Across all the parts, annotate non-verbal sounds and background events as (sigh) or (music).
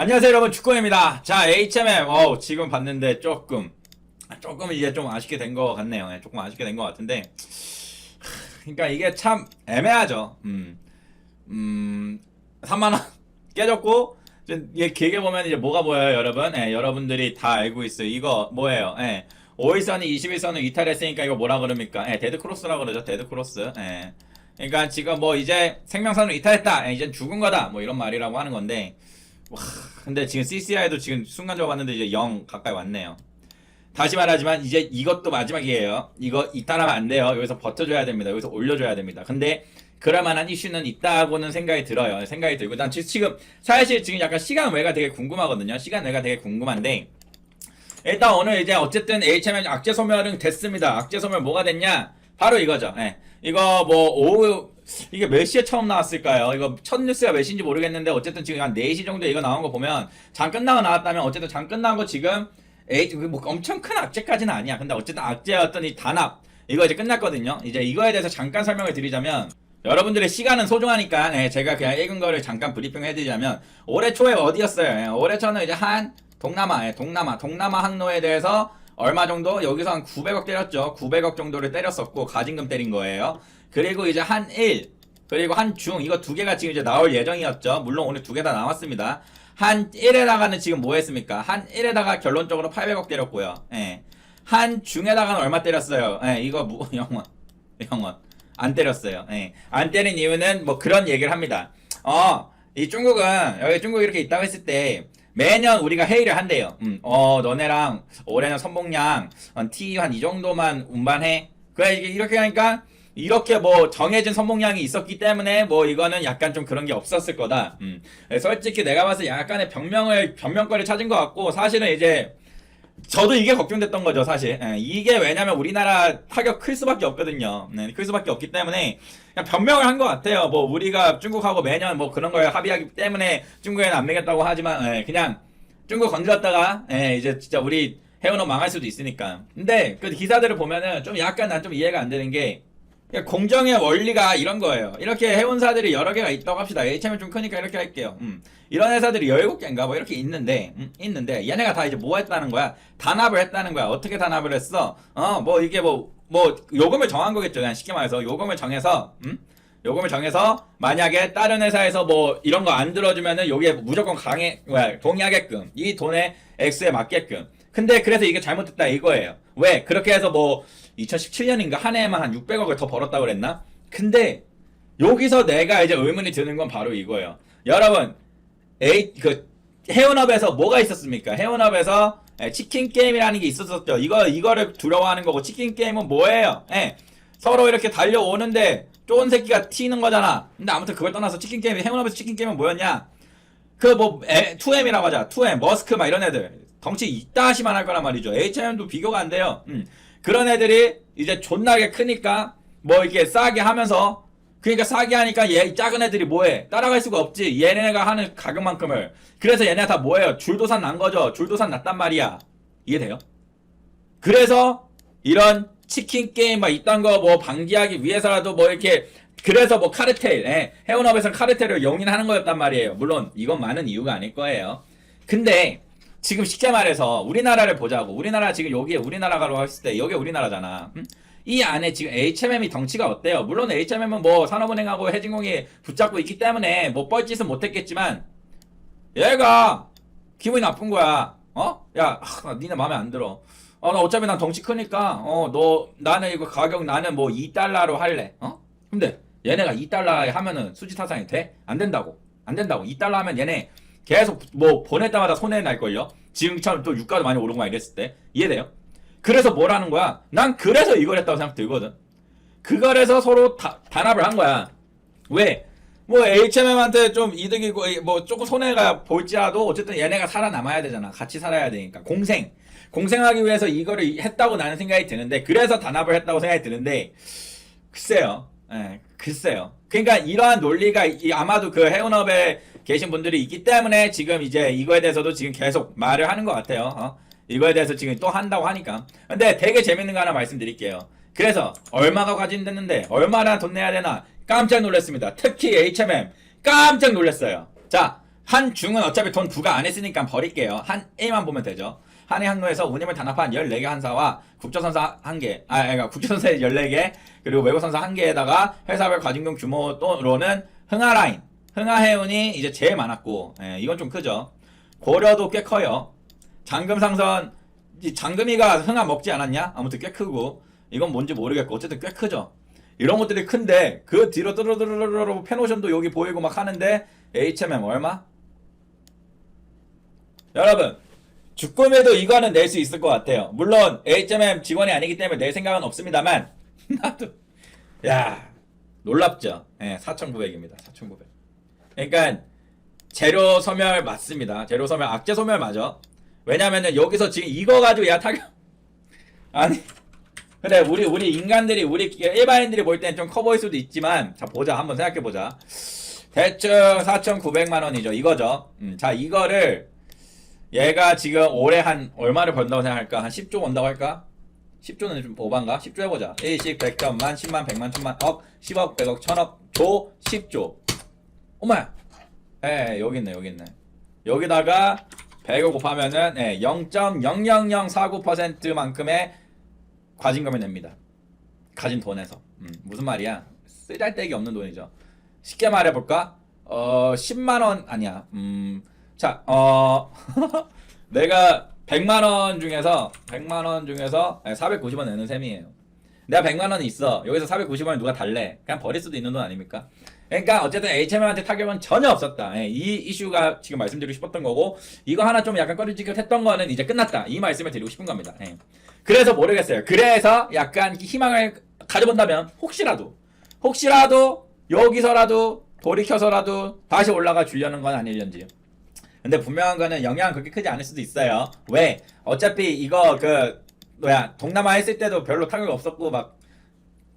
안녕하세요 여러분 축구입니다. 자 HMM 어 지금 봤는데 조금 조금 이제 좀 아쉽게 된 것 같네요. 예, 조금 아쉽게 된 것 같은데 그러니까 이게 참 애매하죠. 음, 음 3만 원 (laughs) 깨졌고 이제 얘 길게 보면 이제 뭐가 보여요 여러분? 예, 여러분들이 다 알고 있어요. 이거 뭐예요? 예. 5일선이 21선을 이탈했으니까 이거 뭐라 그럽니까? 예, 데드크로스라고 그러죠. 데드크로스. 예. 그러니까 지금 뭐 이제 생명선을 이탈했다. 예, 이제 죽은 거다. 뭐 이런 말이라고 하는 건데 와, 근데 지금 CCI도 지금 순간적으로 봤는데 이제 0 가까이 왔네요. 다시 말하지만 이제 이것도 마지막이에요. 이거 이따라면 안 돼요. 여기서 버텨줘야 됩니다. 여기서 올려줘야 됩니다. 근데 그럴 만한 이슈는 있다고는 생각이 들어요. 생각이 들고 난 지- 지금 사실 지금 약간 시간 외가 되게 궁금하거든요. 시간 외가 되게 궁금한데 일단 오늘 이제 어쨌든 HMM 악재 소멸은 됐습니다. 악재 소멸 뭐가 됐냐? 바로 이거죠. 예. 이거 뭐 오후 이게 몇 시에 처음 나왔을까요? 이거 첫 뉴스가 몇 시인지 모르겠는데 어쨌든 지금 한 4시 정도에 이거 나온 거 보면 장 끝나고 나왔다면 어쨌든 장 끝난 거 지금 에이 뭐 엄청 큰 악재까지는 아니야. 근데 어쨌든 악재였던 이 단합 이거 이제 끝났거든요. 이제 이거에 대해서 잠깐 설명을 드리자면 여러분들의 시간은 소중하니까 예, 제가 그냥 읽은 거를 잠깐 브리핑 해드리자면 올해 초에 어디였어요? 예, 올해 초는 이제 한 동남아, 예, 동남아, 동남아 항로에 대해서 얼마 정도 여기서 한 900억 때렸죠. 900억 정도를 때렸었고 가진금 때린 거예요. 그리고 이제 한 1, 그리고 한중 이거 두 개가 지금 이제 나올 예정이었죠. 물론 오늘 두 개 다 나왔습니다. 한 1에다가는 지금 뭐 했습니까? 한 1에다가 결론적으로 800억 때렸고요. 예. 한 중에다가는 얼마 때렸어요? 예, 이거 무, (laughs) 영원. 영원. 안 때렸어요. 예. 안 때린 이유는 뭐 그런 얘기를 합니다. 어, 이 중국은, 여기 중국 이렇게 있다고 했을 때, 매년 우리가 회의를 한대요. 음, 어, 너네랑 올해는 선봉량, T 한 이 정도만 운반해. 그래, 이렇게 하니까, 이렇게 뭐 정해진 선봉량이 있었기 때문에 뭐 이거는 약간 좀 그런 게 없었을 거다. 음. 솔직히 내가 봐서 약간의 변명을, 변명거리를 찾은 것 같고, 사실은 이제, 저도 이게 걱정됐던 거죠, 사실. 예, 이게 왜냐면 우리나라 타격 클 수밖에 없거든요. 네, 클 수밖에 없기 때문에 그냥 변명을 한 것 같아요. 뭐 우리가 중국하고 매년 뭐 그런 거에 합의하기 때문에 중국에는 안 매겠다고 하지만 예, 그냥 중국 건드렸다가 예, 이제 진짜 우리 해운업 망할 수도 있으니까. 근데 그 기사들을 보면은 좀 약간 난 좀 이해가 안 되는 게 공정의 원리가 이런 거예요. 이렇게 해운사들이 여러 개가 있다고 합시다. HM이 좀 크니까 이렇게 할게요. 음. 이런 회사들이 17개인가 뭐 이렇게 있는데, 음, 있는데, 얘네가 다 이제 뭐 했다는 거야? 단합을 했다는 거야. 어떻게 단합을 했어? 어, 뭐 이게 뭐, 뭐, 요금을 정한 거겠죠. 그냥 쉽게 말해서. 요금을 정해서, 음? 요금을 정해서, 만약에 다른 회사에서 뭐 이런 거 안 들어주면은 요게 무조건 강해, 뭐야, 동의하게끔. 이 돈의 액수에 맞게끔. 근데 그래서 이게 잘못됐다 이거예요. 왜? 그렇게 해서 뭐 2017년인가 한 해에만 한 600억을 더 벌었다고 그랬나? 근데 여기서 내가 이제 의문이 드는 건 바로 이거예요. 여러분, 에이 그 해운업에서 뭐가 있었습니까? 해운업에서 예, 치킨 게임이라는 게 있었었죠. 이거 이거를 두려워하는 거고 치킨 게임은 뭐예요? 예, 서로 이렇게 달려오는데 쫀 새끼가 튀는 거잖아. 근데 아무튼 그걸 떠나서 치킨 게임 해운업에서 치킨 게임은 뭐였냐? 그뭐 2M이라고 하자. 2M, 머스크 막 이런 애들 덩치 이따시만 할 거란 말이죠. H&M도 비교가 안 돼요. 음. 그런 애들이 이제 존나게 크니까 뭐 이렇게 싸게 하면서 그러니까 싸게 하니까 얘 작은 애들이 뭐해? 따라갈 수가 없지. 얘네가 하는 가격만큼을. 그래서 얘네가 다 뭐예요? 줄도산 난 거죠. 줄도산 났단 말이야. 이해돼요? 그래서 이런 치킨 게임 막 이딴 거 뭐 방지하기 위해서라도 뭐 이렇게 그래서 뭐 카르텔, 예, 해운업에서는 카르텔을 용인하는 거였단 말이에요. 물론 이건 많은 이유가 아닐 거예요. 근데 지금 쉽게 말해서 우리나라를 보자고 우리나라 지금 여기에 우리나라가로 했을 때 여기 우리나라잖아. 음? 이 안에 지금 HMM이 덩치가 어때요? 물론 HMM은 뭐 산업은행하고 해진공이 붙잡고 있기 때문에 뭐 뻘짓은 못했겠지만 얘가 기분이 나쁜 거야. 어? 야, 하, 니네 마음에 안 들어. 어, 나 어차피 난 덩치 크니까, 어, 너, 나는 이거 가격 나는 뭐 2달러로 할래. 어? 근데 얘네가 2달러에 하면은 수지 타산이 돼? 안 된다고. 안 된다고. 2달러 하면 얘네 계속 뭐 보낼 때마다 손해 날걸요? 지금처럼 또 유가도 많이 오르고 막 이랬을 때. 이해돼요? 그래서 뭐라는 거야? 난 그래서 이걸 했다고 생각 들거든. 그걸 해서 서로 다, 단합을 한 거야. 왜? 뭐 HMM한테 좀 이득이고 뭐 조금 손해가 볼지라도 어쨌든 얘네가 살아남아야 되잖아. 같이 살아야 되니까. 공생. 공생하기 위해서 이거를 했다고 나는 생각이 드는데 그래서 단합을 했다고 생각이 드는데 글쎄요. 예, 글쎄요. 그러니까 이러한 논리가 이- 아마도 그 해운업에 계신 분들이 있기 때문에 지금 이제 이거에 대해서도 지금 계속 말을 하는 것 같아요. 어? 이거에 대해서 지금 또 한다고 하니까. 근데 되게 재밌는 거 하나 말씀드릴게요. 그래서 얼마가 과징됐는데 얼마나 돈 내야 되나 깜짝 놀랐습니다. 특히 HMM 깜짝 놀랐어요. 자, 한 중은 어차피 돈 부과 안 했으니까 버릴게요. 한 A만 보면 되죠. 한해 항로에서 운임을 단합한 14개 한사와 국조선사 1개, 아, 그러니까 국조선사 14개, 그리고 외국선사 1개에다가 회사별 과징금 규모로는 흥하라인, 흥하해운이 이제 제일 많았고, 예, 이건 좀 크죠. 고려도 꽤 커요. 장금상선, 이 장금이가 흥하 먹지 않았냐? 아무튼 꽤 크고, 이건 뭔지 모르겠고, 어쨌든 꽤 크죠. 이런 것들이 큰데, 그 뒤로 뚜루루루루루 페노션도 여기 보이고 막 하는데, HMM 얼마? 여러분, 주꾸미도 이거는 낼 수 있을 것 같아요. 물론 HMM 직원이 아니기 때문에 낼 생각은 없습니다만 (laughs) 나도 야 놀랍죠. 예, 4,900입니다. 4,900. 그러니까 재료 소멸 맞습니다. 재료 소멸 악재 소멸 맞아. 왜냐면은 여기서 지금 이거 가지고 야 타격 (laughs) 아니 그래 우리 우리 인간들이 우리 일반인들이 볼 때는 좀 커 보일 수도 있지만 자 보자 한번 생각해 보자. 대충 4,900만 원이죠. 이거죠. 음, 자 이거를 얘가 지금 올해 한 얼마를 번다고 생각할까? 한 10조 번다고 할까? 10조는 좀 오반가? 10조 해보자. 1씩 100점만, 10만, 100만, 1000만, 억, 10억, 100억, 1000억, 조, 10조. 오마야! 예, 여기 있네, 여기 있네. 여기다가 100을 곱하면은 예, 0.00049%만큼의 과징금을 냅니다. 가진 돈에서. 음, 무슨 말이야? 쓰잘데기 없는 돈이죠. 쉽게 말해볼까? 어, 10만원, 아니야. 음, 자, 어, (laughs) 내가 100만원 중에서, 100만원 중에서 490원 내는 셈이에요. 내가 100만원이 있어. 여기서 490원을 누가 달래. 그냥 버릴 수도 있는 돈 아닙니까? 그러니까 어쨌든 HM한테 타격은 전혀 없었다. 예, 이 이슈가 지금 말씀드리고 싶었던 거고, 이거 하나 좀 약간 꺼리지긋했던 거는 이제 끝났다. 이 말씀을 드리고 싶은 겁니다. 예. 그래서 모르겠어요. 그래서 약간 희망을 가져본다면, 혹시라도, 혹시라도, 여기서라도, 돌이켜서라도 다시 올라가 주려는 건 아닐런지. 근데 분명한 거는 영향은 그렇게 크지 않을 수도 있어요. 왜? 어차피 이거 그 뭐야 동남아 했을 때도 별로 타격 없었고 막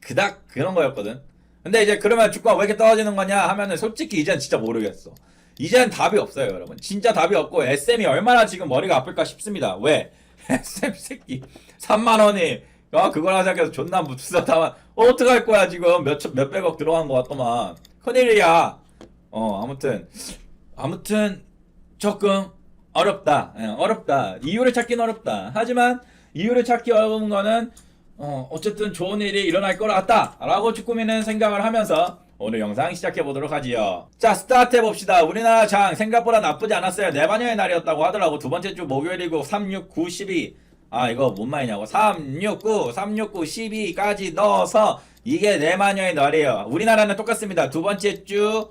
그닥 그런 거였거든. 근데 이제 그러면 주가가 왜 이렇게 떨어지는 거냐 하면은 솔직히 이젠 진짜 모르겠어. 이젠 답이 없어요, 여러분. 진짜 답이 없고 SM이 얼마나 지금 머리가 아플까 싶습니다. 왜? (laughs) SM 새끼 3만 원이 어 그거라 생각해서 존나 무스다만 어, 어떡할 거야 지금 몇천 몇백억 들어간 거 같더만 큰일이야. 어 아무튼 아무튼 조금 어렵다. 예, 어렵다. 이유를 찾긴 어렵다. 하지만 이유를 찾기 어려운 거는 어, 어쨌든 좋은 일이 일어날 것 같다 라고 주꾸미는 생각을 하면서 오늘 영상 시작해 보도록 하지요. 자, 스타트 해봅시다. 우리나라 장 생각보다 나쁘지 않았어요. 네반여의 날이었다고 하더라고. 두 번째 주 목요일이고 3, 6, 9, 12. 아, 이거 뭔 말이냐고. 3, 6, 9, 3, 6, 9, 12까지 넣어서 이게 네마녀의 날이에요. 우리나라는 똑같습니다. 두 번째 주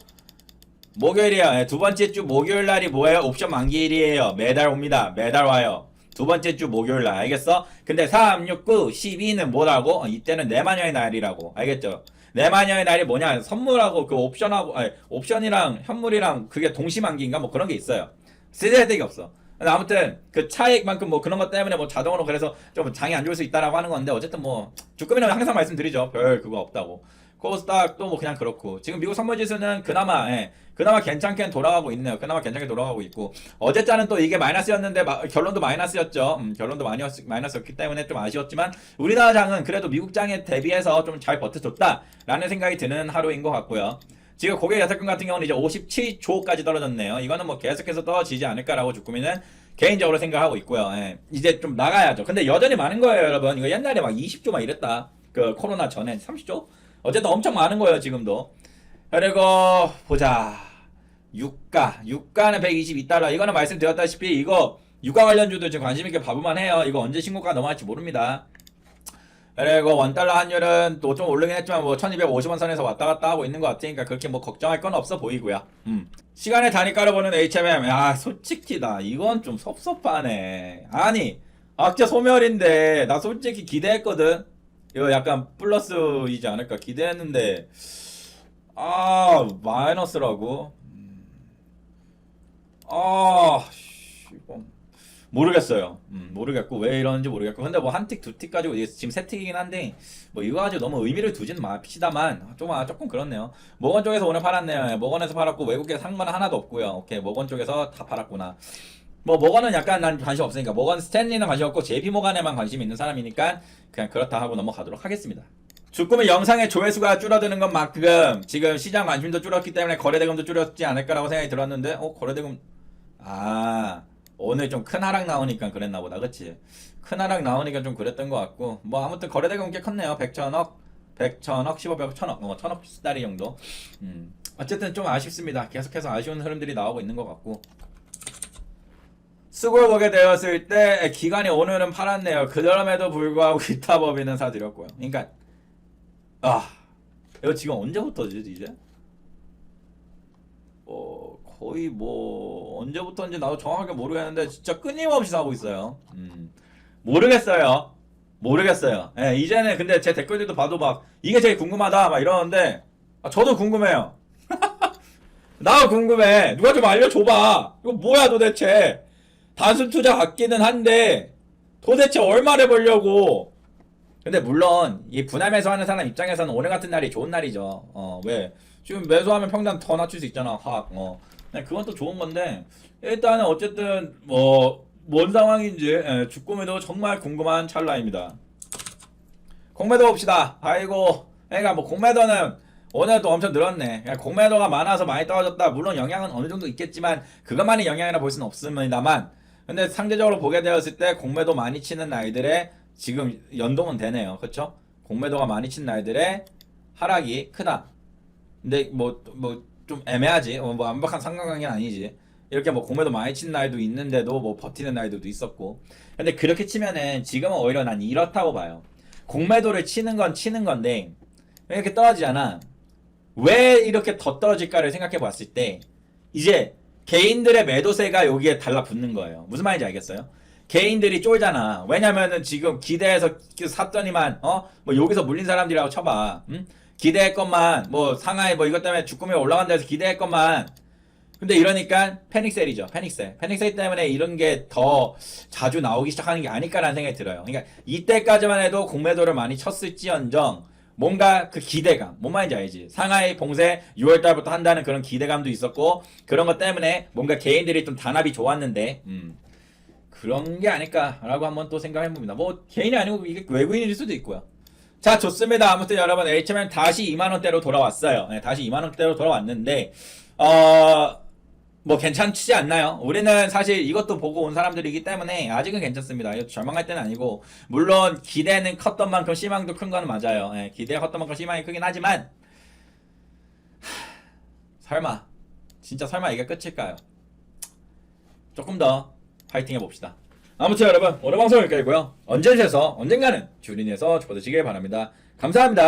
목요일이야. 예, 두 번째 주 목요일 날이 뭐예요? 옵션 만기일이에요. 매달 옵니다. 매달 와요. 두 번째 주 목요일 날. 알겠어? 근데 3, 6, 9, 12는 뭐라고? 어, 이때는 내 마녀의 날이라고. 알겠죠? 내 마녀의 날이 뭐냐? 선물하고 그 옵션하고, 아니, 옵션이랑 현물이랑 그게 동시만기인가? 뭐 그런 게 있어요. 쓰잘데기 없어. 아무튼 그 차익만큼 뭐 그런 것 때문에 뭐 자동으로 그래서 좀 장이 안 좋을 수 있다라고 하는 건데 어쨌든 뭐 주금이는 항상 말씀드리죠. 별 그거 없다고. 코스닥도 뭐 그냥 그렇고 지금 미국 선물 지수는 그나마 예, 그나마 괜찮게 돌아가고 있네요. 그나마 괜찮게 돌아가고 있고 어제자는 또 이게 마이너스였는데 마- 결론도 마이너스였죠. 음, 결론도 마이너스, 마이너스였기 때문에 좀 아쉬웠지만 우리나라 장은 그래도 미국 장에 대비해서 좀 잘 버텨줬다라는 생각이 드는 하루인 것 같고요. 지금 고객 여태금 같은 경우는 이제 57조까지 떨어졌네요. 이거는 뭐 계속해서 떨어지지 않을까라고 주꾸미는 개인적으로 생각하고 있고요. 예, 이제 좀 나가야죠. 근데 여전히 많은 거예요, 여러분. 이거 옛날에 막 20조 막 이랬다. 그 코로나 전에 30조? 어쨌든 엄청 많은 거예요, 지금도. 그리고 보자. 유가. 유가는 122달러. 이거는 말씀드렸다시피 이거 유가 관련주도 지금 관심 있게 봐보만 해요. 이거 언제 신고가 넘어갈지 모릅니다. 그리고 원달러 환율은 또 좀 오르긴 했지만 뭐 1250원 선에서 왔다 갔다 하고 있는 것 같으니까 그렇게 뭐 걱정할 건 없어 보이고요. 음. 시간의 단위가로 보는 HMM. 야, 솔직히 나 이건 좀 섭섭하네. 아니, 악재 소멸인데 나 솔직히 기대했거든. 이거 약간 플러스이지 않을까 기대했는데 아, 마이너스라고. 음. 아, 씨, 이거 모르겠어요. 음, 모르겠고 왜 이러는지 모르겠고 근데 뭐 한 틱 두 틱 가지고 이게 지금 세 틱이긴 한데 뭐 이거 가지고 너무 의미를 두지는 맙시다만 좀 아, 조금 그렇네요. 모건 쪽에서 오늘 팔았네요. 예, 모건에서 팔았고 산건 하나도 없고요. 오케이 모건 쪽에서 다 팔았구나. 뭐 모건은 약간 난 관심 없으니까 모건 스탠리는 관심 없고 JP 모건에만 관심 있는 사람이니까 그냥 그렇다 하고 넘어가도록 하겠습니다. 주꾸미 영상의 조회수가 줄어드는 것만큼 지금 시장 관심도 줄었기 때문에 거래대금도 줄었지 않을까라고 생각이 들었는데 어 거래대금 아 오늘 좀 큰 하락 나오니까 그랬나 보다 그치? 큰 하락 나오니까 좀 그랬던 것 같고 뭐 아무튼 거래대금 꽤 컸네요. 100천억 100천억 15억 천억 어 천억 달이 정도. 음 어쨌든 좀 아쉽습니다. 계속해서 아쉬운 흐름들이 나오고 있는 것 같고 보게 되었을 때 기간이 오늘은 팔았네요. 그럼에도 불구하고 (laughs) 기타 법인은 사드렸고요. 그러니까 아 이거 지금 언제부터지 이제? 어 거의 뭐 언제부터인지 나도 정확하게 모르겠는데 진짜 끊임없이 사고 있어요. 음 모르겠어요. 모르겠어요. 예, 이제는 근데 제 댓글들도 봐도 막 이게 제일 궁금하다 막 이러는데 아, 저도 궁금해요. (laughs) 나 궁금해. 누가 좀 알려줘봐. 이거 뭐야 도대체? 단순 투자 같기는 한데 도대체 얼마를 벌려고? 근데 물론 이 분할 매수하는 사람 입장에서는 오늘 같은 날이 좋은 날이죠. 어 왜? 지금 매수하면 평단 더 낮출 수 있잖아. 확. 어. 네, 그건 또 좋은 건데 일단은 어쨌든 뭐 뭔 상황인지 예, 주꾸미도 정말 궁금한 찰나입니다. 공매도 봅시다. 아이고, 그러니까 뭐 공매도는 오늘 또 엄청 늘었네. 공매도가 많아서 많이 떨어졌다. 물론 영향은 어느 정도 있겠지만 그것만이 영향이라 볼 수는 없습니다만, 근데 상대적으로 보게 되었을 때 공매도 많이 치는 날들의 지금 연동은 되네요. 그렇죠? 공매도가 많이 친 날들의 하락이 크다. 근데 뭐 뭐 좀 애매하지. 어, 뭐 완벽한 상관관계는 아니지. 이렇게 뭐 공매도 많이 친 날도 있는데도 뭐 버티는 날들도 있었고. 근데 그렇게 치면은 지금은 오히려 난 이렇다고 봐요. 공매도를 치는 건 치는 건데 왜 이렇게 떨어지잖아. 왜 이렇게 더 떨어질까를 생각해 봤을 때 이제 개인들의 매도세가 여기에 달라붙는 거예요. 무슨 말인지 알겠어요? 개인들이 쫄잖아. 왜냐면은 지금 기대해서 샀더니만 어 뭐 여기서 물린 사람들이라고 쳐봐. 응? 기대했건만 뭐 상하이 뭐 이것 때문에 주꾸미 올라간다 해서 기대했건만 근데 이러니까 패닉셀이죠. 패닉셀. 패닉셀 때문에 이런 게 더 자주 나오기 시작하는 게 아닐까라는 생각이 들어요. 그러니까 이때까지만 해도 공매도를 많이 쳤을지언정 뭔가 그 기대감, 뭔 말인지 알지? 상하이 봉쇄 6월 달부터 한다는 그런 기대감도 있었고 그런 것 때문에 뭔가 개인들이 좀 단합이 좋았는데 음, 그런 게 아닐까라고 한번 또 생각해 봅니다. 뭐 개인이 아니고 이게 외국인일 수도 있고요. 자 좋습니다. 아무튼 여러분 HMM 다시 2만 원대로 돌아왔어요. 네, 다시 2만 원대로 돌아왔는데 어. 뭐 괜찮지 않나요? 우리는 사실 이것도 보고 온 사람들이기 때문에 아직은 괜찮습니다. 절망할 때는 아니고 물론 기대는 컸던 만큼 희망도 큰 건 맞아요. 예, 기대가 컸던 만큼 희망이 크긴 하지만 하, 설마 진짜 설마 이게 끝일까요? 조금 더 파이팅 해봅시다. 아무튼 여러분 오늘 방송 여기까지고요. 언제셔서 언젠가는 주린에서 받으시길 바랍니다. 감사합니다.